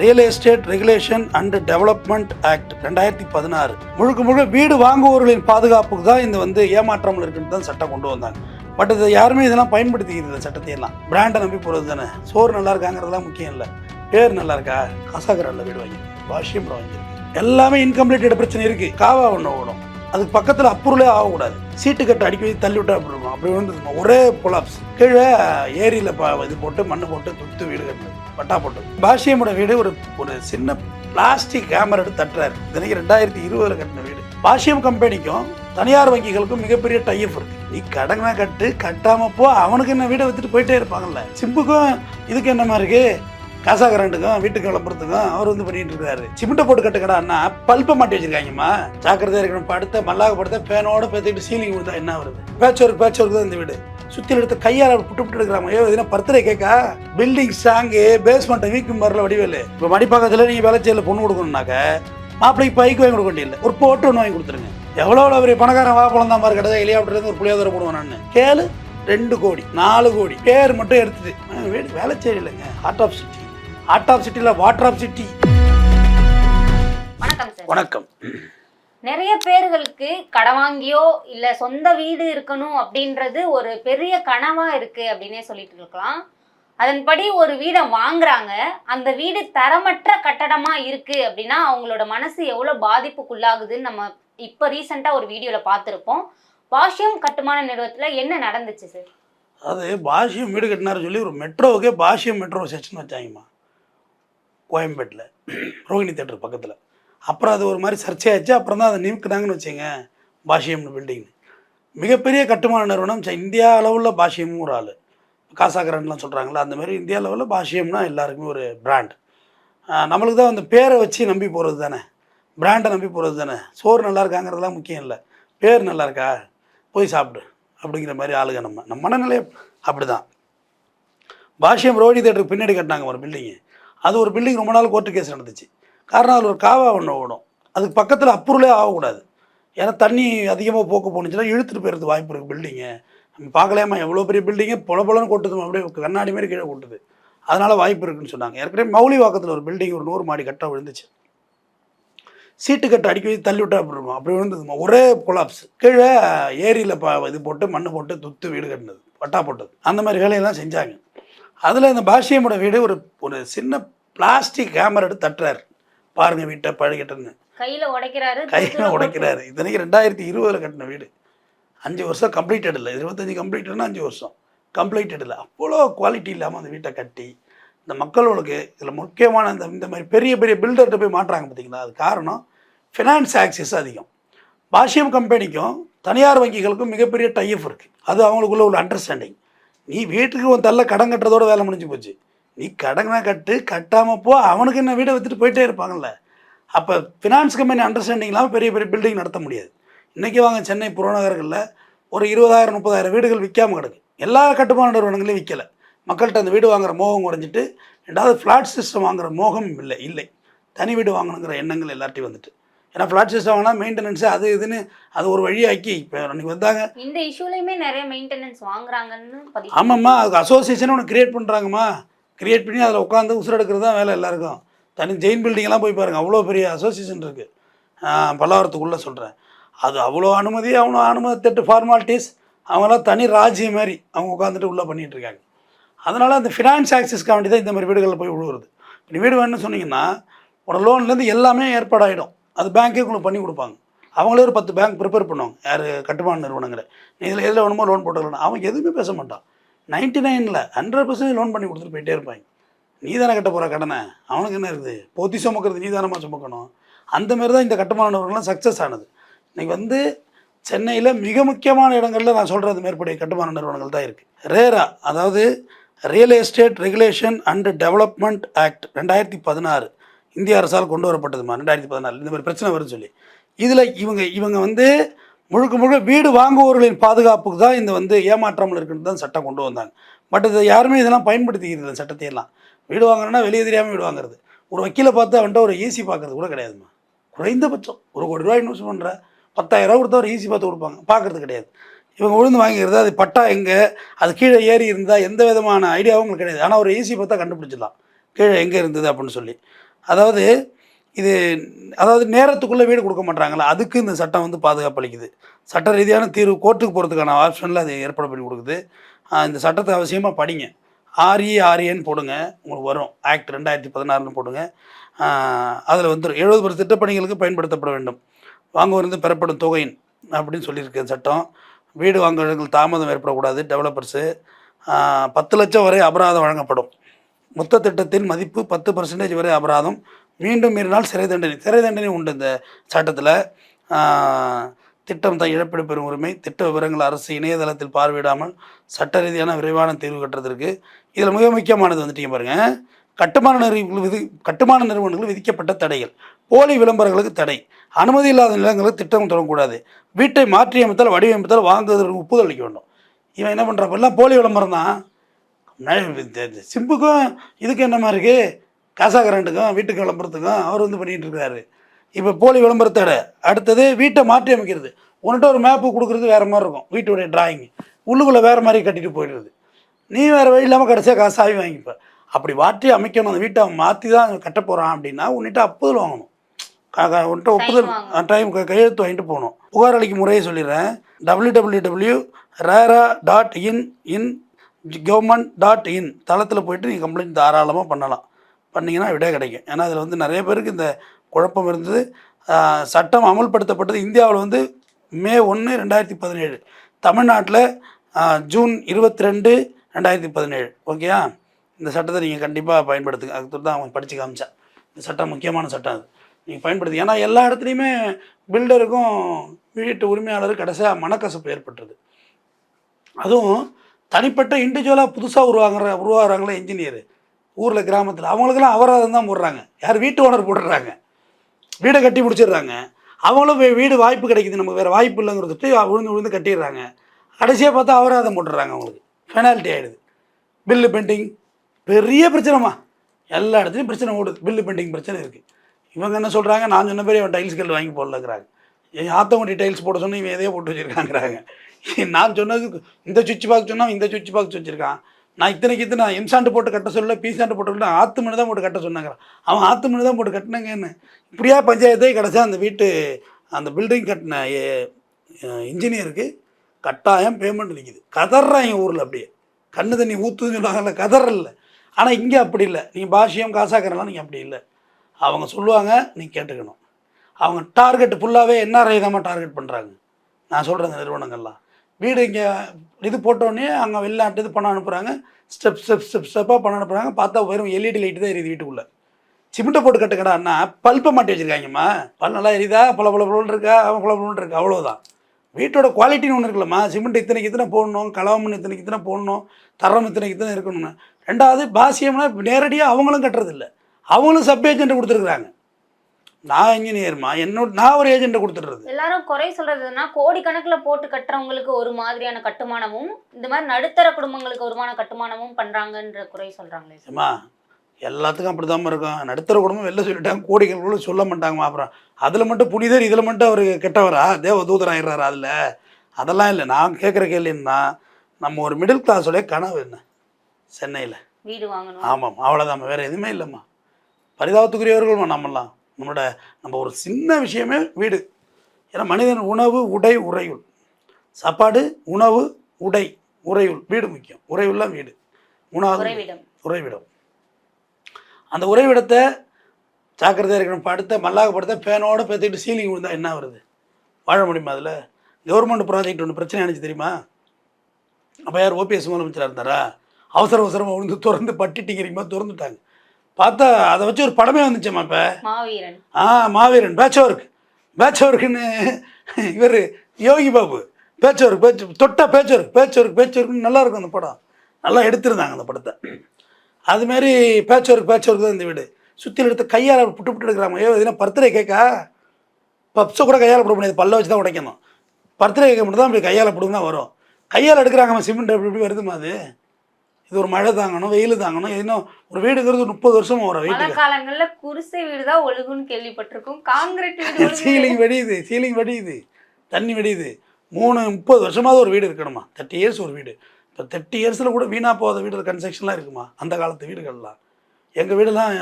Real estate regulation and development act ரெண்டாயிரத்தி பதினாறு. முழுக்க முழுக்க வீடு வாங்குவோர்களின் பாதுகாப்புக்கு தான் இந்த வந்து ஏமாற்றாமல் இருக்குன்னு தான் சட்டம் கொண்டு வந்தாங்க. பட் இதை யாருமே இதெல்லாம் பயன்படுத்திக்கிறது இந்த சட்டத்தையெல்லாம் பிராண்டை நம்பி போகிறது தானே. சோறு நல்லா இருக்காங்கிறதுலாம் முக்கியம் இல்லை. பேர் நல்லா இருக்கா? கசாகரில் வீடு வாங்கி வாஷியம் வாங்கி எல்லாமே இன்கம்ப்ளீட்டட் பிரச்சனை இருக்கு. காவா ஒன்று ஓடும். அதுக்கு பக்கத்தில் அப்புறலே ஆகக்கூடாது. சீட்டு கட்டு அடிக்க வச்சு தள்ளி விட்டா அப்படி இருக்கும்? அப்படி வந்து ஒரே கொலாப்ஸ் கீழே ஏரியில் ப இது போட்டு மண்ணு போட்டு துத்து வீடு கட்டுறது. பட்டா போட்டு. பாஷியமோட வீடு ஒரு ஒரு சின்ன பிளாஸ்டிக் கேமரா எடுத்து தட்டுறாரு. தினைக்கு ரெண்டாயிரத்தி இருபதுல கட்டின வீடு. பாஷியம் கம்பெனிக்கும் தனியார் வங்கிகளுக்கும் மிகப்பெரிய டைப் இருக்கு. நீ கடனை கட்டு கட்டாம போ அவனுக்கு என்ன வீடை வித்துட்டு போயிட்டே இருப்பாங்கல்ல. சிம்புக்கும் இதுக்கு என்னமா இருக்கு? காசா கரண்ட்டுக்கும் வீட்டுக்கு விளம்பரத்துக்கும் அவர் வந்து பண்ணிட்டு இருக்காரு. சிமெண்ட்டை போட்டு கட்டுக்கடான்னா பல்பை மாட்டி வச்சிருக்காங்கம்மா. ஜாக்கிரதையா இருக்கணும். படுத்த மல்லாக படுத்த பேனோட பேத்துக்கிட்டு சீலிங் கொடுத்தா என்ன வருது பேச்சோருக்கு பேச்சோருக்கு தான் இந்த வீடு. சுத்தி எடுத்து கையால புட்டு புட்டு எடுக்கிறாங்க. ஐயோ இதுனா பர்த்டே கேக்கா? பில்டிங் ஸ்ட்ராங்கு பேஸ்மெண்ட் வீக்கும் வரல வடிவேலு. இப்போ மடிப்பாக்கத்தில் நீங்க வேலைச்சேரில் பொண்ணு கொடுக்கணும்னாக்க மாப்பிள்ளைக்கு பைக் வாங்கி கொடுக்க வேண்டியதில்லை. ஒரு போட்டு ஒன்று வாங்கி கொடுத்துருங்க. எவ்வளோ எவ்வளோ பெரிய பணக்காரன் வாப்பழம் தான் மாதிரி கிடையாது ஹெலிகாப்டர் ஒரு புளியோதரை போடுவேன் நான். கேளு ரெண்டு கோடி நாலு கோடி. பேர் மட்டும் எடுத்துட்டு. ஆ, வீடு வேலைச்சேரி இல்லைங்க heart of city heart of சிட்டியில் வாட்டர் ஆஃப் சிட்டி வணக்கம் வணக்கம். நிறைய பேர்களுக்கு கடன் வாங்கியோ இல்ல சொந்த வீடு இருக்கணும் அப்படின்றது ஒரு பெரிய கனவா இருக்கு அப்படின்னே சொல்லிட்டு இருக்கலாம். அதன்படி ஒரு வீடை வாங்குறாங்க. அந்த வீடு தரமற்ற கட்டடமா இருக்கு அப்படின்னா அவங்களோட மனசு எவ்வளவு பாதிப்புக்குள்ளாகுதுன்னு நம்ம இப்ப ரீசெண்டா ஒரு வீடியோல பார்த்துருப்போம். பாஷ்யம் கட்டுமான நிறுவனத்துல என்ன நடந்துச்சு சார்? அது பாஷ்யம் வீடு கட்டினாரு சொல்லி ஒரு மெட்ரோவுக்கே பாஷ்யம் மெட்ரோ செக்ஷன் வச்சாங்கம்மா. கோயம்பேட்டில். ரோஹிணி தேட்டர் பக்கத்தில். அப்புறம் அது ஒரு மாதிரி சர்ச்சையாச்சு அப்புறம் தான் அதை நிமிக்கினாங்கன்னு வச்சுங்க பாஷியம்னு பில்டிங் மிகப்பெரிய கட்டுமான நிறுவனம் இந்தியா அளவில் பாஷியமும் ஒரு ஆள். காசாகரன்லாம் சொல்கிறாங்களா அந்த மாதிரி இந்தியா லெவலில் பாஷியம்னா எல்லாருக்குமே ஒரு பிராண்ட் நம்மளுக்கு தான் அந்த பேரை வச்சு நம்பி போகிறது தானே. பிராண்டை நம்பி போகிறது தானே. சோறு நல்லா இருக்காங்கிறதுலாம் முக்கியம் இல்லை. பேர் நல்லா இருக்கா? போய் சாப்பிடு அப்படிங்கிற மாதிரி ஆளுங்க நம்ம. நம்ம மனநிலை அப்படி தான் பாஷ்யம் ரோடி தேட்டருக்கு பின்னாடி கட்டினாங்க ஒரு பில்டிங்கு அது ஒரு பில்டிங் ரொம்ப நாள் கோர்ட்டு கேஸ் நடந்துச்சு. காரணம் அதில் ஒரு காவா ஒன்று ஓடும். அதுக்கு பக்கத்தில் அப்ரூவலே ஆகக்கூடாது. ஏன்னா தண்ணி அதிகமாக போக்கு போணுச்சுன்னா இழுத்துட்டு போயிடுறது வாய்ப்பு இருக்குது பில்டிங்கு நம்ம பார்க்கலையாமா எவ்வளோ பெரிய பில்டிங்கு பொல பொலன்னு கொட்டுது அப்படியே கண்ணாடி மாதிரி கீழே கொட்டுது. அதனால் வாய்ப்பு இருக்குன்னு சொன்னாங்க. ஏற்கனவே மௌலி வாக்கத்தில் ஒரு பில்டிங் ஒரு நூறு மாடி கட்ட விழுந்துச்சு. சீட்டு கட்டு அடிக்க வச்சு தள்ளி விட்டா அப்படி இருக்கும் அப்படி விழுந்ததுமா ஒரே கொலாப்ஸ் கீழே ஏரியில் ப இது போட்டு மண் போட்டு துத்து வீடு கட்டினது பட்டா போட்டது. அந்த மாதிரி வேலையெல்லாம் செஞ்சாங்க. அதில் இந்த பாஷியமோட வீடு ஒரு ஒரு சின்ன பிளாஸ்டிக் கேமரா எடுத்து தட்டுறாரு. பாருங்க வீட்டை பழகிட்டேன்னு கையில உடைக்கிறாரு கையில் உடைக்கிறாரு. இத்தனைக்கு ரெண்டாயிரத்தி இருபதில் கட்டின வீடு. அஞ்சு வருஷம் கம்ப்ளீட்டட் இல்லை. இருபத்தஞ்சி கம்ப்ளீட்டட்னா அஞ்சு வருஷம். கம்ப்ளீட்டட் இல்லை. அவ்வளோ குவாலிட்டி இல்லாமல் அந்த வீட்டை கட்டி இந்த மக்களுக்கு இதில் முக்கியமான இந்த இந்த மாதிரி பெரிய பெரிய பில்டர்கிட்ட போய் மாட்டுறாங்க பார்த்தீங்களா அது காரணம் ஃபினான்ஸ் ஆக்சிஸ் அதிகம். பாஷ்யம் கம்பெனிக்கும் தனியார் வங்கிகளுக்கும் மிகப்பெரிய டைப் இருக்குது அது அவங்களுக்குள்ள உள்ள அண்டர்ஸ்டாண்டிங் நீ வீட்டுக்கு உன் தள்ள கடன் கட்டுறதோட வேலை முடிஞ்சு போச்சு. நீ கடனை கட்டு கட்டாமல் போ. அவனுக்கு என்ன வீடை வித்துட்டு போயிட்டே இருப்பாங்கல்ல. அப்போ ஃபினான்ஸ் கம்பெனி அண்டர்ஸ்டாண்டிங் இல்லாமல் பெரிய பெரிய பில்டிங் நடத்த முடியாது. இன்றைக்கி வாங்க சென்னை புறநகர்களில் ஒரு இருபதாயிரம் முப்பதாயிரம் வீடுகள் விற்காம கிடக்கு. எல்லா கட்டுமான நிறுவனங்களையும் விற்கலை மக்கள்கிட்ட அந்த வீடு வாங்குற மோகம் குறைஞ்சிட்டு ரெண்டாவது ஃப்ளாட் சிஸ்டம் வாங்குற மோகம் இல்லை இல்லை. தனி வீடு வாங்கணுங்கிற எண்ணங்கள் எல்லார்ட்டையும் வந்துட்டு. ஏன்னா ஃப்ளாட் சிஸ்டம் வாங்கினா மெயின்டெனன்ஸு அது இதுன்னு அது ஒரு வழியாக்கி இப்போ அன்றைக்கி வந்தாங்க. இந்த இஷ்யூலயுமே நிறைய மெயின்டெனன்ஸ் வாங்குறாங்கன்னு ஆமாம்மா அதுக்கு அசோசியேஷன் ஒன்று கிரியேட் பண்ணுறாங்கம்மா கிரியேட் பண்ணி அதில் உட்காந்து உசுரெடுக்கிறது தான் வேலை எல்லாருக்கும். தனி ஜெயின் பில்டிங்கெல்லாம் போய் பாருங்கள் அவ்வளோ பெரிய அசோசியேஷன் இருக்குது பல்லாவரத்துக்குள்ளே சொல்கிறேன் அது அவ்வளோ அனுமதி அவ்வளோ அனுமதி தட்டு ஃபார்மாலிட்டிஸ் அவங்களாம் தனி ராஜ்யம் மாதிரி அவங்க உட்காந்துட்டு உள்ளே பண்ணிகிட்ருக்காங்க அதனால் அந்த ஃபினான்ஸ் ஆக்சஸ்க்காக வேண்டி தான் இந்த மாதிரி வீடுகளில் போய் விழுவுறது இப்படி வீடு வேணும்னு சொன்னீங்கன்னா ஒரு லோன்லேருந்து எல்லாமே ஏற்பாடாயிடும். அது பேங்க்கே உங்களுக்கு பண்ணி கொடுப்பாங்க. அவங்களே ஒரு பத்து பேங்க் ப்ரிப்பேர் பண்ணுவாங்க. யார் கட்டுமான நிறுவனங்களை. நீ இதில் எதில் வேணுமோ லோன் போட்டுக்கலாம். அவன் எதுவுமே பேச மாட்டான். நைன்ட்டி நைனில் ஹண்ட்ரட் பர்சன்ட் லோன் பண்ணி கொடுத்துட்டு போயிட்டே இருப்பாங்க. நீ தானே கட்ட போகிற கடனை அவனுக்கு என்ன இருக்குது? போத்தி சுமக்கிறது நீ தானமாக சுமக்கணும். அந்த மாதிரி தான் இந்த கட்டுமான நிறுவனங்கள்லாம் சக்ஸஸ் ஆனது. இன்றைக்கி வந்து சென்னையில் மிக முக்கியமான இடங்களில் நான் சொல்கிறது மேற்படி கட்டுமான நிறுவனங்கள் தான் இருக்குது ரேரா அதாவது real estate regulation and development act ரெண்டாயிரத்தி பதினாறு இந்திய அரசால் கொண்டு வரப்பட்டதுமா? ரெண்டாயிரத்தி பதினாறு இந்த மாதிரி பிரச்சனை வரும்னு சொல்லி. இதில் இவங்க இவங்க வந்து முழுக்க முழுக்க வீடு வாங்குவோர்களின் பாதுகாப்புக்கு தான் இந்த வந்து ஏமாற்றாமல் இருக்குன்னு தான் சட்டம் கொண்டு வந்தாங்க. பட் இதை யாருமே இதெல்லாம் பயன்படுத்திக்கிறது இந்த சட்டத்தையெல்லாம் வீடு வாங்குறேன்னா வெளியே தெரியாமல் வீடு வாங்குறது. ஒரு வக்கீலை பார்த்து அவன்கிட்ட ஒரு ஈஸி பார்க்கறது கூட கிடையாதுமா குறைந்தபட்சம் ஒரு கோடி ரூபாய் இன்வெஸ்ட் பண்ணுற பத்தாயிரம் ரூபா கொடுத்தா ஒரு ஈஸி பார்த்து கொடுப்பாங்க. பார்க்கறது கிடையாது. இவங்க உழுந்து வாங்கிக்கிறது அது பட்டா எங்கே அது கீழே ஏறி இருந்தால் எந்த விதமான ஐடியாவும் உங்களுக்கு கிடையாது. ஆனால் ஒரு ஈஸி பார்த்தா கண்டுபிடிச்சிடலாம். கீழே எங்கே இருந்தது அப்படின்னு சொல்லி. அதாவது இது அதாவது நேரத்துக்குள்ளே வீடு கொடுக்க மாட்டாங்களா அதுக்கு இந்த சட்டம் வந்து பாதுகாப்பு அளிக்குது. சட்ட ரீதியான தீர்வு கோர்ட்டுக்கு போகிறதுக்கான ஆப்ஷனில் அது ஏற்பாடு பண்ணி கொடுக்குது. இந்த சட்டத்தை அவசியமாக படிங்க. ஆர்இ ஆர்ஏன்னு போடுங்க உங்களுக்கு வரும். ஆக்ட் ரெண்டாயிரத்தி பதினாறுன்னு போடுங்க. அதில் வந்து எழுபது பர்சன்ட் திட்டப்பணிகளுக்கு பயன்படுத்தப்பட வேண்டும். வாங்குவருந்து பெறப்படும் தொகையின் அப்படின்னு சொல்லியிருக்கு சட்டம். வீடு வாங்குவதற்கு தாமதம் ஏற்படக்கூடாது டெவலப்பர்ஸு பத்து லட்சம் வரை அபராதம் வழங்கப்படும். மொத்த திட்டத்தின் மதிப்பு பத்து பர்சன்டேஜ் வரை அபராதம் மீண்டும் மீறினால் சிறை தண்டனை. சிறை தண்டனை உண்டு இந்த சட்டத்தில். திட்டம் தான் இழப்பீடு பெறும் உரிமை. திட்ட விவரங்கள் அரசு இணையதளத்தில் பார்வையிடாமல் சட்ட ரீதியான விரைவான தீர்வு கட்டுறதுக்கு இதில் மிக முக்கியமானது வந்துட்டீங்க பாருங்கள் கட்டுமான நிறுவனங்கள் விதி கட்டுமான நிறுவனங்கள் விதிக்கப்பட்ட தடைகள். போலி விளம்பரங்களுக்கு தடை. அனுமதி இல்லாத நிலங்களுக்கு திட்டம் தொடங்கக்கூடாது. வீட்டை மாற்றியமைத்தால் வடிவமைத்தால் வாங்குவதற்கு ஒப்புதல் அளிக்க வேண்டும். இவன் என்ன பண்ணுறப்பெல்லாம் போலி விளம்பரம் தான். சிம்புக்கும் இதுக்கு என்னமா இருக்குது காசா கரண்ட்டுக்கும் வீட்டுக்கு விளம்பரத்துக்கும் அவர் வந்து பண்ணிகிட்டு இருக்காரு இப்போ போலி விளம்பரத்தோட அடுத்தது வீட்டை மாற்றி அமைக்கிறது. உன்கிட்ட ஒரு மேப்பு கொடுக்குறது வேறு மாதிரி இருக்கும் வீட்டுடைய டிராயிங் உள்ளுக்குள்ளே வேறு மாதிரி கட்டிட்டு போயிடுறது. நீ வேறு வழி இல்லாமல் கடைசியாக காசு ஆகி வாங்கிப்ப அப்படி மாற்றி அமைக்கணும். அந்த வீட்டை மாற்றி தான் கட்ட போகிறான் அப்படின்னா உன்னிட்ட ஒப்புதல் வாங்கணும். உன்கிட்ட ஒப்புதல். டைம் கையெழுத்து வாங்கிட்டு போகணும். புகார் அளிக்கும் முறையை சொல்லிடுறேன். W W W RERA dot in in government dot in தளத்தில் போயிட்டு நீங்கள் கம்ப்ளைண்ட் தாராளமாக பண்ணலாம். பண்ணிங்கன்னா விட கிடைக்கும். ஏன்னா அதில் வந்து நிறைய பேருக்கு இந்த குழப்பம் இருந்தது. சட்டம் அமல்படுத்தப்பட்டது இந்தியாவில் வந்து மே ஒன்று ரெண்டாயிரத்தி பதினேழு. தமிழ்நாட்டில் ஜூன் இருபத்தி ரெண்டு ரெண்டாயிரத்தி பதினேழு. ஓகேயா? இந்த சட்டத்தை நீங்கள் கண்டிப்பாக பயன்படுத்துங்க. அதுக்கு தான் அவன் படித்து காமிச்சான். இந்த சட்டம் முக்கியமான சட்டம் அது. நீங்கள் பயன்படுத்தி ஏன்னா எல்லா இடத்துலையுமே பில்டருக்கும் வீட்டு உரிமையாளருக்கு கடைசியாக மனக்கசப்பு ஏற்பட்டுருது. அதுவும் தனிப்பட்ட இண்டிவிஜுவலாக புதுசாக உருவாங்குற உருவாகிறாங்களே இன்ஜினியர் ஊரில் கிராமத்தில் அவங்களுக்கெல்லாம் அபராதம் தான் போடுறாங்க. யார் வீட்டு ஓனர் போடுறாங்க வீடை கட்டி பிடிச்சிடுறாங்க. அவங்களும் வீடு வாய்ப்பு கிடைக்குது. நமக்கு வேறு வாய்ப்பு இல்லைங்கிறதுட்டு விழுந்து விழுந்து கட்டிடுறாங்க. கடைசியாக பார்த்தா அபராதம் போட்டுடுறாங்க அவங்களுக்கு. பெனால்ட்டி ஆகிடுது பில்லு பெண்டிங் பெரிய பிரச்சனைமா எல்லா இடத்துலையும் பிரச்சனை ஓடுது. பில்லு பெண்டிங் பிரச்சனை இருக்குது இவங்க என்ன சொல்கிறாங்க நான் சொன்ன பேர் அவன் டைல்ஸ் கல் வாங்கி போடலங்கிறாங்க. என் ஆத்தங்குடி டைல்ஸ் போட சொன்னால் இவன் எதையோ போட்டு வச்சுருக்காங்கிறாங்க. நான் சொன்னது இந்த சுவிட்ச் பாக்ஸ் சொன்னால் இந்த சுவிட்ச் பாக்ஸ் வச்சுருக்கான். நான் இத்தனைக்கு இத்தனை எம்சாண்டு போட்டு கட்ட சொல்ல பீசாண்டு போட்டு சொல்ல ஆத்து மணி தான் போட்டு கட்ட சொன்னாங்க. அவன் ஆத்து மணி தான் போட்டு கட்டினாங்கன்னு இப்படியா பஞ்சாயத்தே கிடச்சா அந்த வீட்டு அந்த பில்டிங் கட்டின இன்ஜினியருக்கு கட்டாயம் பேமெண்ட் நிற்கிது கதறான் என் ஊரில் அப்படியே. கண்ணு தண்ணி ஊற்றுன்னு சொல்லுவாங்கல்ல கதறல ஆனால் இங்கே அப்படி இல்லை. நீங்கள் பாஷியம் காசாக்கிறலாம் நீங்கள் அப்படி இல்லை. அவங்க சொல்லுவாங்க நீ கேட்டுக்கணும். அவங்க டார்கெட் ஃபுல்லாகவே என்ஆர்ஐ தான் டார்கெட் பண்ணுறாங்க நான் சொல்கிறேன் இந்த நிறுவனங்கள்லாம். வீடு இங்கே இது போட்டோடனே அங்கே வெளிநாட்டு இது பண்ண அனுப்புகிறாங்க ஸ்டெப் ஸ்டெப் ஸ்டெப் ஸ்டெப்பாக பண்ண அனுப்புகிறாங்க பார்த்தா வெறும் எல்இடி லைட்டு தான் எரியுது வீட்டுக்குள்ளே. சிமெண்ட்டை போட்டு கட்டுக்கடான்னா பல்ப்பை மாட்டி வச்சுருக்காங்கம்மா. பல் நல்லா எரியுதா? பல பல பொருள் இருக்கா? அவன் பல பொருள் இருக்கா? அவ்வளோதான் வீட்டோட குவாலிட்டின்னு ஒன்று இருக்குல்லம்மா. சிமெண்ட் இத்தனைக்கு இத்தனை போடணும். கலவம் இத்தனைக்கு இத்தனை போடணும். தரம் இத்தனைக்கு இத்தனை இருக்கணும்னு. ரெண்டாவது பாசியம்னா நேரடியாக அவங்களும் கட்டுறதில்ல. அவங்களும் சப் ஏஜென்ட் கொடுத்துருக்குறாங்க. நான் இன்ஜினியர்மா என்னோட நான் ஒரு ஏஜென்ட்டை கொடுத்துட்றது. எல்லாரும் குறை சொல்றதுன்னா கோடிக்கணக்குல போட்டு கட்டுறவங்களுக்கு ஒரு மாதிரியான கட்டுமானமும் இந்த மாதிரி நடுத்தர குடும்பங்களுக்கு ஒருமான கட்டுமானமும் பண்றாங்கன்ற குறை சொல்றாங்களே ஏம்மா எல்லாத்துக்கும் அப்படி தான் இருக்கும். நடுத்தர குடும்பம் வெளில சொல்லிட்டாங்க கோடிகள் சொல்ல மாட்டாங்கம்மா அப்புறம். அதில் மட்டும் புனிதர் இதில் மட்டும் அவர் கெட்டவரா? தேவ தூதராயிடுறாரு அதில்? அதெல்லாம் இல்லை. நான் கேட்குற கேள்வி என்ன நம்ம ஒரு மிடில் கிளாஸோடைய கனவு என்ன? சென்னையில். வீடு வாங்கணும். ஆமாம் அவ்வளோதான் வேறு எதுவுமே இல்லைம்மா. பரிதாபத்துக்குரியவர்கள் நம்மலாம் நம்மளோட நம்ம ஒரு சின்ன விஷயமே வீடு. ஏன்னா மனிதன் உணவு உடை உறையுள். சாப்பாடு உணவு உடை உறையுள். வீடு முக்கியம். உறையுள்லாம் வீடு. மூணாவது உறைவிடம். உறைவிடம். அந்த உறைவிடத்தை ஜாக்கிரதையாக இருக்கணும். படுத்த மல்லாக படுத்த பேனோட பேத்துக்கிட்டு சீலிங் விழுந்தா என்ன வருது? வாழ முடியுமா அதில்? கவர்மெண்ட் ப்ராஜெக்ட் ஒன்று பிரச்சனை ஆனிச்சு தெரியுமா? அப்போ யார் ஓபிஎஸ் முதலமைச்சராக இருந்தாரா? அவசர அவசரமாக விழுந்து திறந்து பட்டி டிங்கிறீமா திறந்துட்டாங்க. பார்த்தா அதை வச்சு ஒரு படமே வந்துச்சேம்மா இப்போ. மாவீரன். ஆ மாவீரன். பேட்ச் ஒர்க் பேட்ச் ஒர்க்குன்னு இவர் Yogi Babu. Patch work patch தொட்டா patch work patch work patch ஒர்க்னு நல்லா இருக்கும் அந்த படம். நல்லா எடுத்திருந்தாங்க அந்த படத்தை. அதுமாரி பேட்ச் ஒர்க் பேட்ச் ஒர்க் தான் இந்த வீடு. சுற்றில எடுத்து கையால் புட்டு புட்டு எடுக்கிறாங்க. ஐயோ எதுனா பர்த்டே கேக்கா? பப்ஸை கூட கையால் போட முடியாது. பல்ல வச்சு தான் உடைக்கணும். பர்த்டே கேட்க மட்டும் தான் அப்படி கையால் போடுங்க தான் வரும். கையால் எடுக்கிறாங்க சிமெண்ட் எப்படி எப்படி வருதுமா அது. இது ஒரு மழை தாங்கணும் வெயில் தாங்கணும் இன்னும் ஒரு வீடுங்கிறது ஒரு முப்பது வருஷமா மழை வீட்டுக்கு. காலங்கள்ல குடிசை வீடு தான் ஒழுகுன்னு கேள்விப்பட்டிருக்கோம். காங்கிரீட் சீலிங் வெடியுது சீலிங் வெடியுது தண்ணி வெடியுது. மூணு முப்பது வருஷமாவது ஒரு வீடு இருக்கணுமா? தேர்ட்டி இயர்ஸ் ஒரு வீடு. இப்போ தேர்ட்டி இயர்ஸில் கூட வீணாக போகாத வீடு கன்ஸ்ட்ரக்ஷன்லாம் இருக்குமா? அந்த காலத்து வீடுகள்லாம். எங்கள் வீடெல்லாம்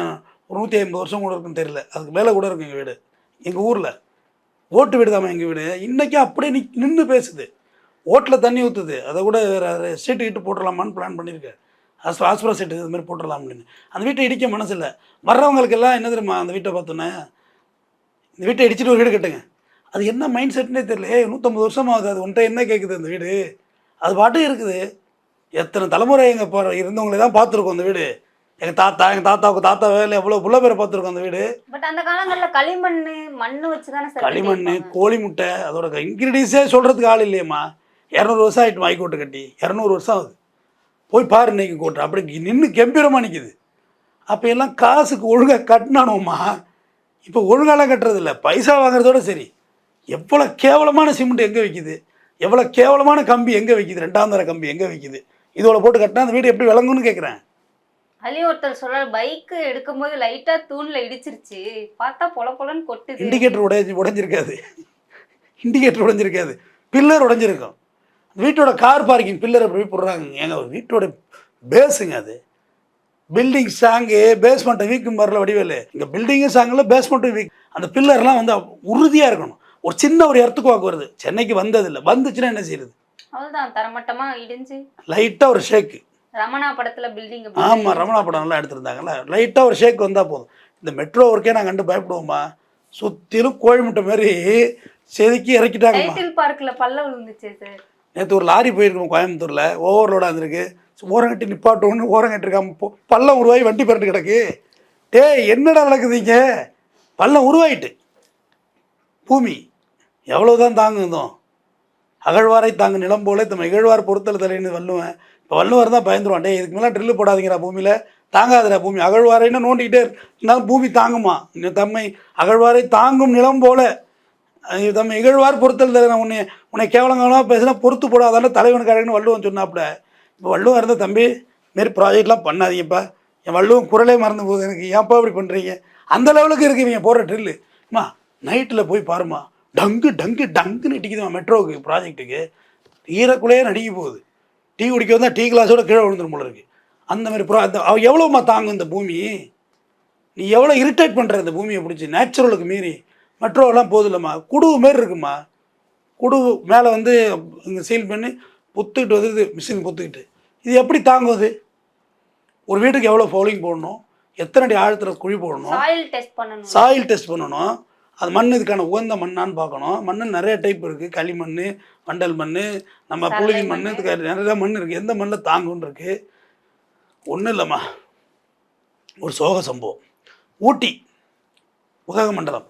ஒரு நூற்றி ஐம்பது வருஷம் கூட இருக்குன்னு தெரியல. அதுக்கு மேலே கூட இருக்கும் எங்கள் வீடு. எங்கள் ஊரில். ஓட்டு வீடு தாம்மா எங்கள் வீடு. இன்றைக்கும் அப்படியே நி நின்று பேசுது. ஓட்டில் தண்ணி ஊற்றுது அதை கூட வேறு சீட்டு கிட்டு போட்டுடலாமான்னு பிளான் பண்ணியிருக்கேன் ஆஸ் ஆஸ்பரா சீட்டு இது மாதிரி போட்டுடலாம் அப்படின்னு அந்த வீட்டை இடிக்க மனசு இல்லை வர்றவங்களுக்கெல்லாம் என்ன தெரியுமா அந்த வீட்டை பார்த்தோன்னே? இந்த வீட்டை இடிச்சிட்டு ஒரு வீடு கட்டுங்க. அது என்ன மைண்ட் செட்னே தெரியல. ஏய் நூற்றம்பது வருஷம் ஆகுது. அது உன்ட்ட என்ன கேட்குது அந்த வீடு? அது பாட்டு இருக்குது. எத்தனை தலைமுறை எங்கள் இப்போ இருந்தவங்களே தான் பார்த்துருக்கோம் அந்த வீடு. எங்கள் தாத்தா எங்கள் தாத்தாவுக்கு தாத்தா வேலை எவ்வளோ புள்ள பேரை பார்த்துருக்கோம் அந்த வீடு. பட் அந்த காலங்கள்ல களிமண் மண்ணு வச்சுதானே சார் களிமண். கோழி முட்டை அதோட இன்க்ரீடியன்ஸே சொல்கிறதுக்கு ஆள் இல்லையம்மா. இரநூறு வருஷம் ஆகிட்டு வாய்க்கோட்டை கட்டி இரநூறு வருஷம் ஆகுது. போய் பாரு இன்னைக்கு கோட்டை. அப்படி நின்று கம்பீரமாக நிற்கிது அப்போ எல்லாம் காசுக்கு ஒழுங்காக கட்டினானோம்மா இப்போ ஒழுங்காலாம் கட்டுறது இல்லை. பைசா வாங்குறதோட சரி. எவ்வளோ கேவலமான சிமெண்ட் எங்கே விற்கிது எவ்வளோ கேவலமான கம்பி எங்கே விற்கிது ரெண்டாம் தர கம்பி எங்கே விற்கிது இதோட போட்டு கட்டினா அந்த வீடு எப்படி விளங்கும்னு கேட்குறேன் அதுலயும் ஒருத்தர் சொல்றாரு பைக் எடுக்கும்போது லைட்டா தூண்ல இடிச்சிருச்சு. பார்த்தா பொல பொலன்னு கொட்டுது. இண்டிகேட்டர் உடைஞ்சு உடைஞ்சிருக்காது. இண்டிகேட்டர் உடைஞ்சிருக்காது. பில்லர் உடைஞ்சிருக்கும். வீட்டோட கார் பார்க்கிங் பில்லர் எப்படி போடுறாங்க. எங்க வீட்டோட பேஸுங்க அது. பில்டிங் ஸ்ட்ராங்கு பேஸ்மெண்ட்டை வீக்கும் வரல வடிவேலு. இங்கே பில்டிங்கும் ஸ்ட்ராங்கில் பேஸ்மெண்ட்டும் வீக் அந்த பில்லர்லாம் வந்து உறுதியாக இருக்கணும். ஒரு சின்ன ஒரு இடத்துக்கு வாக்கு வருது. சென்னைக்கு வந்ததில்லை. வந்துச்சுன்னா என்ன செய்யுது அவ்வளவுதான். தரமட்டமா இடிஞ்சு. லைட்டாக ஒரு ஷேக்கு ரமணா படத்துல பில்டிங் ஆமாம் ரமணா படம்லாம் எடுத்திருந்தாங்கல்ல. லைட்டாக ஒரு ஷேக் வந்தால் போதும். இந்த மெட்ரோ ஒர்க்கே நான் கண்டு பயப்படுவோம்மா சுற்றிலும் கோழி முட்டை மாதிரி செதுக்கி இறக்கிட்டாங்கம்மா. டைட்டில் பார்க்ல பல்ல விழுந்துச்சு சார் நேற்று ஒரு லாரி போயிருக்கோம் கோயம்புத்தூரில்? ஓவர்லோடாக இருந்திருக்கு. ஓரம் கட்டி நிப்பாட்டோன்னு ஓரம் கட்டிருக்காம போ பள்ளம் உருவாகி வண்டி பிறட்டு கிடக்கு. டேய் என்னடா நடக்குதுங்க பள்ளம் உருவாயிட்டு. பூமி எவ்வளோதான் தாங்குதோம் அகழ்வாரை தாங்க நிலம் போல தம் இகழ்வார் பொறுத்தல் தலைன்னு வள்ளுவேன். இப்போ வள்ளுவர் தான் பயந்துருவான். டே இதுக்கு மேலே ட்ரில்லு போடாதீங்கடா பூமியில். தாங்காதுடா பூமி. அகழ்வாரைன்னு நோண்டிக்கிட்டே இருந்தாலும் பூமி தாங்குமா? தம்மை அகழ்வாரை தாங்கும் நிலம் போல. அது இகழ்வார் பொறுத்தல் நான் உன்னை உன்னை கேவலங்காலமாக பேசினா பொறுத்து போடாதான தலைவனுக்கு அழகுன்னு வள்ளுவன் சொன்னாப்புல. இப்போ வள்ளுவன் இருந்த தம்பி மாரி ப்ராஜெக்ட்லாம் பண்ணாதீங்கப்பா. என் வள்ளுவன் குரலே மறந்து போகுது எனக்கு. ஏன்ப்பா இப்படி பண்ணுறீங்க அந்த லெவலுக்கு இருக்கு இவங்க போடுற ட்ரில்லு அம்மா நைட்டில் போய் பாருமா டங்கு டங்கு டங்குன்னு இடிக்குதுமா மெட்ரோவுக்கு ப்ராஜெக்ட்டுக்கு ஈரக்குள்ளேயே நடிக்க போகுது. டீ குடிக்க வந்தால் டீ கிளாஸோட கீழே விழுந்துரும் போல இருக்கு. அந்த மாதிரி ப்ரா அந்த அவ எவ்வளோம்மா தாங்கும் இந்த பூமி? நீ எவ்வளோ இரிட்டேட் பண்ணுற இந்த பூமியை பிடிச்சி? நேச்சுரலுக்கு மீறி. மெட்ரோவெல்லாம் போதில்லம்மா. குடுவு மாரி இருக்குமா குடுவு மேலே வந்து இங்கே சீல் பண்ணி புத்துக்கிட்டு வந்து மிஷின் புத்துக்கிட்டு. இது எப்படி தாங்கும் அது? ஒரு வீட்டுக்கு எவ்வளோ ஃபவுலிங் போடணும்? எத்தனை அடி ஆழத்தில் குழி போடணும்? சாயில் டெஸ்ட் பண்ணணும். சாயில் டெஸ்ட் பண்ணணும். அது மண் இதுக்கான உகந்த மண்ணான்னு பார்க்கணும். மண்ணில் நிறைய டைப் இருக்குது களிமண் மண்டல் மண் நம்ம புழுதி மண். இதுக்கு நிறைய மண் இருக்குது எந்த மண்ணில் தாங்கும்னு இருக்குது ஒன்றும் இல்லைம்மா. ஒரு சோக சம்பவம். ஊட்டி உதகமண்டலம்.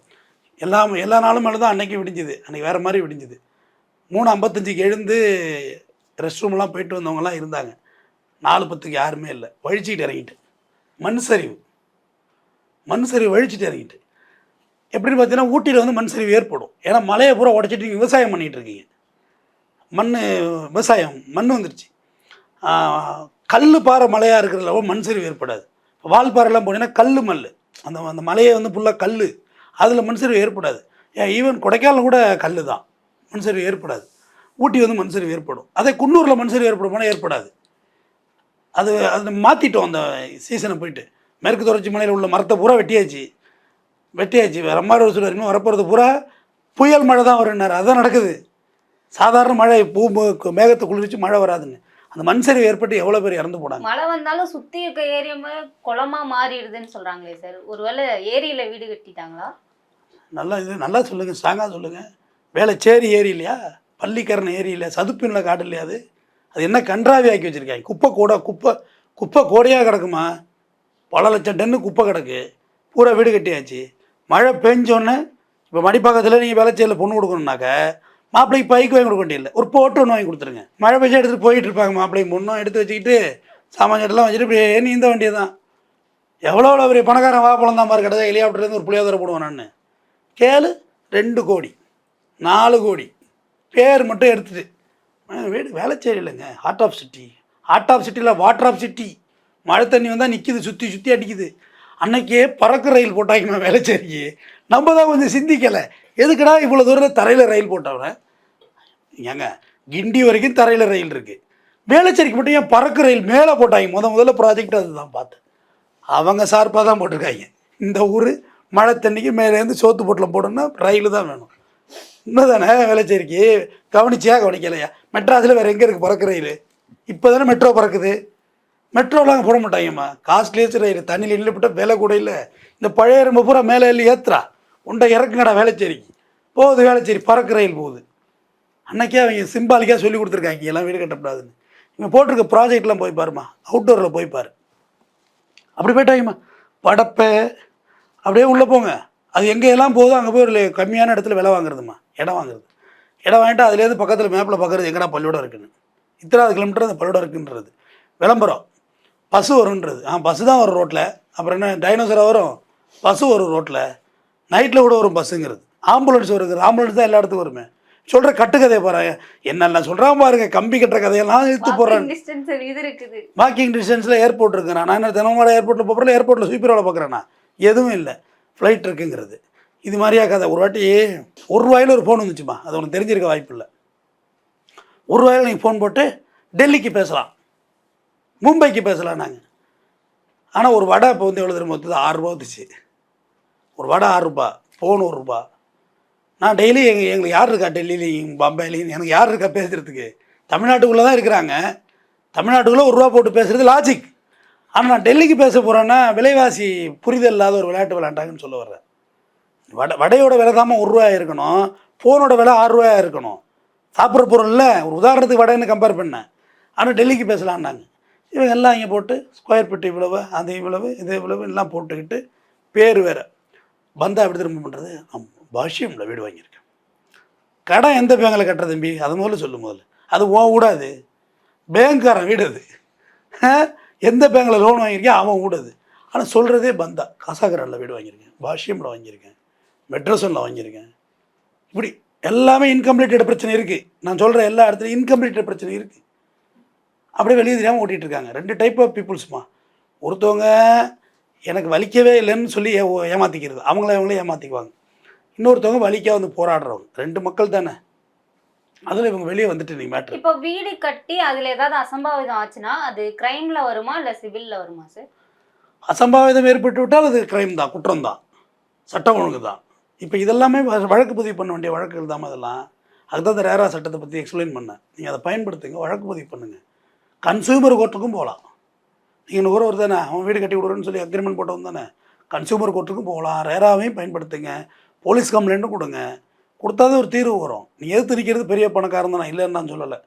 எல்லாம் எல்லா நாளும் மேலே தான் அன்றைக்கி விடிஞ்சுது. அன்றைக்கி வேறு மாதிரி விடிஞ்சுது. மூணு ஐம்பத்தஞ்சுக்கு எழுந்து ரெஸ்ட் ரூம்லாம் போயிட்டு வந்தவங்கலாம் இருந்தாங்க. நாலு பத்துக்கு யாருமே இல்லை. வழிச்சிக்கிட்டு இறங்கிட்டு மண் சரிவு. மண் சரிவு வழிச்சிட்டு இறங்கிட்டு எப்படின்னு பார்த்தீங்கன்னா ஊட்டியில் வந்து மண் சரிவு ஏற்படும். ஏன்னா மலையை பூரா உடச்சிட்டு நீங்கள் விவசாயம் பண்ணிகிட்டு இருக்கீங்க. மண் விவசாயம் மண் வந்துருச்சு. கல் பாறை மலையாக இருக்கிறதுல மண் சரிவு ஏற்படாது. வால்பாறைலாம் போனீங்கன்னா கல் மல் அந்த அந்த மலையை வந்து ஃபுல்லாக கல் அதில் மண்சரிவு ஏற்படாது. ஏன் ஈவன் கொடைக்கானல் கூட கல் தான் மண்சரிவு ஏற்படாது. ஊட்டி வந்து மண் சரிவு ஏற்படும். அதே குன்னூரில் மண் சரிவு ஏற்படுமானா ஏற்படாது. அது அது மாற்றிட்டோம் அந்த சீசனை போயிட்டு. மேற்கு தொடர்ச்சி மலையில் உள்ள மரத்தை பூரா வெட்டியாச்சு. வெட்டியாச்சு. ரம்மாடு சொல்லுவார் இன்னும் வரப்போகிறது பூரா புயல் மழை தான் வரும்னார். அதுதான் நடக்குது. சாதாரண மழை பூ மேகத்தை குளிர்ச்சி மழை வராதுன்னு. அந்த மண் சரிவு ஏற்பட்டு எவ்வளோ பேர் இறந்து போனாங்க. மழை வந்தாலும் சுற்றி இருக்க ஏரியா குளமாக மாறிடுதுன்னு சொல்கிறாங்களே சார். ஒருவேளை ஏரியில் வீடு கட்டிட்டாங்களா? நல்லா இது நல்லா சொல்லுங்கள் ஸ்ட்ராங்காக சொல்லுங்கள் வேலைச்சேரி ஏரி இல்லையா? பள்ளிக்கரணை ஏரி இல்லையா? சதுப்பு நில காடு இல்லையா அது? அது என்ன கன்றாவி ஆக்கி வச்சுருக்காங்க. குப்பை கூட குப்பை குப்பை கோடையாக கிடக்குமா? பல லட்சம் டன்னு குப்பை கிடக்கு. பூரா வீடு கட்டியாச்சு. மழை பெஞ்சோன்னே இப்போ மடிப்பாக்கத்தில் நீங்கள் வேலைச்சேரியில் பொண்ணு கொடுக்கணுன்னாக்க மாப்பிள்ளைக்கு பைக்கு வாங்கி கொடுக்க வேண்டியதில்லை. ஒரு போட்டு ஒன்று வாங்கி கொடுத்துருங்க. மழை பெஞ்சா எடுத்துகிட்டு போயிட்டு இருப்பாங்க மாப்பிள்ளையும் பொண்ணும் எடுத்து வச்சுக்கிட்டு சாமான்யெல்லாம் வச்சுட்டு இப்படியே நீந்த வேண்டியது தான் எவ்வளோ எவ்வளோ பெரிய பணக்காரன் வாப்பழம் தான் மாதிரி கிடையாது ஹெலிகாப்டர்லேருந்து ஒரு புளியோதரை போடுவேன் நான். கேளு ரெண்டு கோடி நாலு கோடி. பேர் மட்டும் எடுத்துட்டு. வீடு வேலைச்சேரி இல்லைங்க heart of city heart of சிட்டியில் வாட்டர் ஆஃப் சிட்டி மழை தண்ணி வந்தால் நிற்கிது சுற்றி சுற்றி அடிக்குது. அன்னைக்கே பறக்க ரயில் போட்டாங்கம்மா வேலைச்சேரிக்கு நம்ம தான் கொஞ்சம் சிந்திக்கலை. எதுக்குடா இவ்வளோ தூரம் தரையில் ரயில் போட்டவன? ஏங்க கிண்டி வரைக்கும் தரையில் ரயில் இருக்குது வேலைச்சேரிக்கு மட்டும் ஏன் பறக்க ரயில் மேலே போட்டாங்க? முத முதல்ல ப்ராஜெக்ட் அதுதான் பார்த்தேன் அவங்க சார்பாக தான் போட்டிருக்காங்க. இந்த ஊர் மழை தண்ணிக்கு மேலேருந்து சோத்து போட்டில் போடணும்னா ரயில் தான் வேணும். உண்மைதானே? வேலைச்சேரிக்கு கவனிச்சியா? கவனிக்கலையா? மெட்ராஸில் வேறு எங்கே இருக்குது பறக்க ரயில்? இப்போ தானே மெட்ரோ பறக்குது. மெட்ரோலாம் அங்கே போட மாட்டாங்கம்மா. Costliest rail. தண்ணியில் நின்றுபிட்ட விலை கூட இல்லை. இந்த பழைய ரொம்ப பூரா மேலே இல்லை ஏத்துறா. உண்டை இறக்குங்கடா வேலைச்சேரிக்கு போகுது வேலைச்சேரி பறக்கு ரயில் போகுது. அன்னைக்கே அவங்க சிம்பாலிக்காக சொல்லி கொடுத்துருக்காங்க எல்லாம் வீடு கட்டக்கூடாதுன்னு. இவங்க போட்டிருக்க ப்ராஜெக்ட்லாம் போய் பாருமா அவுட்டோரில் போய் பாரு. அப்படி போயிட்டாங்கம்மா. படப்பை அப்படியே உள்ளே போங்க. அது எங்கே எல்லாம் போகுதோ அங்கே போய் ஒரு கம்மியான இடத்துல விலை வாங்குறதுமா இடம் வாங்குறது. இடம் வாங்கிட்டு அதுலேருந்து பக்கத்தில் மேப்பில் பார்க்குறது எங்கடா பள்ளியோடம் இருக்குன்னு. இத்தனாவது கிலோமீட்டர் அந்த பள்ளியோடம் இருக்குன்றது. விளம்பரம். பஸ் வரும்ன்றது. ஆ பஸ்ஸு தான் வரும் ரோட்டில் அப்புறம் என்ன டைனோசராக வரும். பஸ்ஸு வரும் ரோட்டில் நைட்டில் கூட வரும் பஸ்ஸுங்கிறது. ஆம்புலன்ஸ் வருது. ஆம்புலன்ஸ் தான் எல்லா இடத்துக்கும் வருமே. சொல்கிற கட்டுக்கதையை பாருங்க என்னெல்லாம் சொல்கிறான் பாருங்க. கம்பி கட்டுற கதையெல்லாம் இழுத்து போடுறான். வாக்கிங் டிஸ்டன்ஸில் ஏர்போர்ட் இருக்கு நான் என்ன தினமோட ஏர்போர்ட்டில் போகிறேன் ஏர்போர்ட்டில் ஸ்வீப்பர் வேலை பார்க்குறேன்னா எதுவும் இல்லை. ஃப்ளைட் இருக்குங்கிறது. இது மாதிரியா கதை ஒரு வாட்டி ஒரு ரூபாயில் ஒரு ஃபோன் வந்துச்சுமா? அது உனக்கு தெரிஞ்சிருக்க வாய்ப்பு இல்லை. ஒரு ரூபாயில் நீங்கள் ஃபோன் போட்டு டெல்லிக்கு பேசலாம். மும்பைக்கு பேசலாம் நாங்கள் ஆனால் ஒரு வடை இப்போ வந்து எவ்வளோ தெரியுமா? மொத்தத்தில் ஆறுரூபா வந்துச்சு. ஒரு வடை ஆறுரூபா ஃபோன் ஒரு ரூபா. நான் டெய்லி எங்கள் எங்களுக்கு யார் இருக்கா டெல்லியிலையும் பம்பாயிலையும்? எனக்கு யார் இருக்கா பேசுகிறதுக்கு தமிழ்நாட்டுக்குள்ளே தான் இருக்கிறாங்க. தமிழ்நாட்டுக்குள்ளே ஒரு ரூபா போட்டு பேசுகிறது லாஜிக் ஆனால் நான் டெல்லிக்கு பேச போகிறேன்னா விலைவாசி புரிதல் இல்லாத ஒரு விளையாட்டு விளையாண்டாங்கன்னு சொல்ல வர்றேன் வடை வடையோட விலை தாம்மா ஒரு ரூபாயா இருக்கணும். ஃபோனோட விலை ஆறு ரூபாயா இருக்கணும். சாப்பிட்ற பொருளில் ஒரு உதாரணத்துக்கு வடைன்னு கம்பேர் பண்ணேன் ஆனால் டெல்லிக்கு பேசலான்னாங்க இவங்க எல்லாம் இங்கே போட்டு ஸ்கொயர் ஃபீட் இவ்வளவு அது இவ்வளவு இது இவ்வளவு எல்லாம் போட்டுக்கிட்டு பேர் வேறு. பந்தா எப்படி திரும்ப பண்ணுறது நான் பாஷ்யமில் வீடு வாங்கியிருக்கேன். கடன் எந்த பேங்கில் கட்டுற தம்பி? அது முதல்ல சொல்லும் முதல்ல. அது ஓ கூடாது பேங்க்காரன் வீடு அது. எந்த பேங்கில் லோன் வாங்கியிருக்கேன் அவன் கூடாது. ஆனால் சொல்கிறதே பந்தா. கசாகரில் வீடு வாங்கியிருக்கேன். பாஷ்யமில் வாங்கியிருக்கேன். மெட்ரஸனில் வாங்கியிருக்கேன். இப்படி எல்லாமே இன்கம்ப்ளீட்டட் பிரச்சனை இருக்குது நான் சொல்கிற எல்லா இடத்துலையும் இன்கம்ப்ளீட்டட் பிரச்சனை இருக்குது அப்படியே வெளியே தெரியாமல் ஓட்டிகிட்டு இருக்காங்க ரெண்டு டைப் ஆஃப் பீப்புள்ஸ்மா. ஒருத்தவங்க எனக்கு வலிக்கவே இல்லைன்னு சொல்லி ஏமாற்றிக்கிறது அவங்கள அவங்களே ஏமாற்றிக்குவாங்க இன்னொருத்தவங்க வலிக்காக வந்து போராடுறவங்க. ரெண்டு மக்கள் தானே. அதில் இவங்க வெளியே வந்துட்டு நீ மேட்ரு இப்போ வீடு கட்டி அதுல ஏதாவது அசம்பாவிதம் ஆச்சுன்னா அது கிரைம்ல வருமா இல்ல சிவில்ல வருமா சார் அசம்பாவிதம் ஏற்பட்டு விட்டால் அது கிரைம் தான் குற்றம் தான் சட்டம் ஒழுங்கு தான் இப்போ இதெல்லாமே வழக்கு பதிவு பண்ண வேண்டிய வழக்குகள் தான் அதெல்லாம் அதுதான் இந்த ரேரா சட்டத்தை பற்றி எக்ஸ்பிளைன் பண்ணேன். நீங்கள் அதை பயன்படுத்துங்க வழக்கு பதிவு பண்ணுங்கள் கன்சூமர் கோர்ட்டுக்கும் போகலாம் நீங்கள் ஒரு தானே அவன் வீடு கட்டி விடுறேன்னு சொல்லி அக்ரிமெண்ட் போட்டவன் தானே. கன்சூமர் கோர்ட்டுக்கும் போகலாம் ரேராவையும் பயன்படுத்துங்க. போலீஸ் கம்ப்ளைண்ட்டும் கொடுங்க. கொடுத்தாதான் ஒரு தீர்வு வரும். நீ எதிர்த்து நிற்கிறது பெரிய பணக்காரன் தான்? இல்லைன்னு நான் சொல்லலை.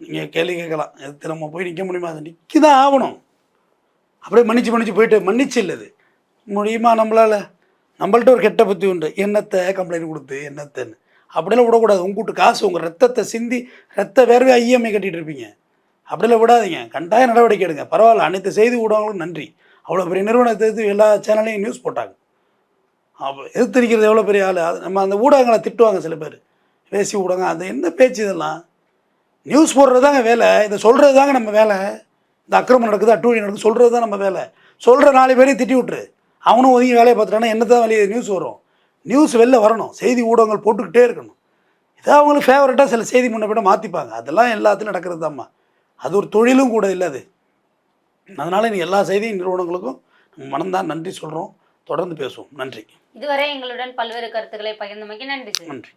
நீங்கள் கேள்வி கேட்கலாம். எதிர்த்து நம்ம போய் நிற்க முடியுமா? அது நிற்க தான் ஆகணும். அப்படியே மன்னிச்சு மன்னிச்சு போயிட்டு மன்னிச்சு இல்லது. இது முடியுமா நம்மளால்? நம்மள்ட்ட ஒரு கெட்ட புத்தி உண்டு. என்னத்தை கம்ப்ளைண்ட் கொடுத்து என்னத்தைன்னு. அப்படிலாம் விடக்கூடாது. உங்ககிட்ட காசு உங்கள் ரத்தத்தை சிந்தி ரத்த வேர்வை ஐஎம்ஐ கட்டிகிட்டு இருப்பீங்க. அப்படிலாம் விடாதீங்க. கண்டாய நடவடிக்கை எடுங்க. பரவாயில்ல. அனைத்து செய்தி ஊடகங்களும் நன்றி. அவ்வளோ பெரிய நிறுவனத்தை எல்லா சேனல்லையும் நியூஸ் போட்டாங்க. அப்போ எதிர்த்திருக்கிறது எவ்வளோ பெரிய ஆள்? அது நம்ம அந்த ஊடகங்களை திட்டுவாங்க சில பேர். பேசி ஊடகம் அது என்ன பேச்சு இதெல்லாம்? நியூஸ் போடுறது தாங்க வேலை. இதை சொல்கிறது தாங்க நம்ம வேலை. இந்த அக்கிரமம் நடக்குது? அட்டூழி நடக்குது. சொல்கிறது தான் நம்ம வேலை. சொல்கிற நாலு பேரையும் திட்டி விட்டுரு. அவனும் ஒதுங்கி வேலையை பார்த்துட்டானா என்ன தான் வெளியே நியூஸ் வரும். நியூஸ் வெளில வரணும். செய்தி ஊடகங்கள் போட்டுக்கிட்டே இருக்கணும். இதை அவங்களுக்கு ஃபேவரட்டாக சில செய்தி முன்ன பின்ன மாற்றிப்பாங்க அதெல்லாம் எல்லாத்துலையும் நடக்கிறது தாம்மா அது ஒரு தொழிலும் கூட இல்லை அது. அதனால் நீ எல்லா செய்தி நிறுவனங்களுக்கும் மனம்தான் நன்றி சொல்கிறோம் தொடர்ந்து பேசுவோம். நன்றி. இதுவரை எங்களுடன் பல்வேறு கருத்துக்களை பகிர்ந்தமைக்கு நன்றி. நன்றி.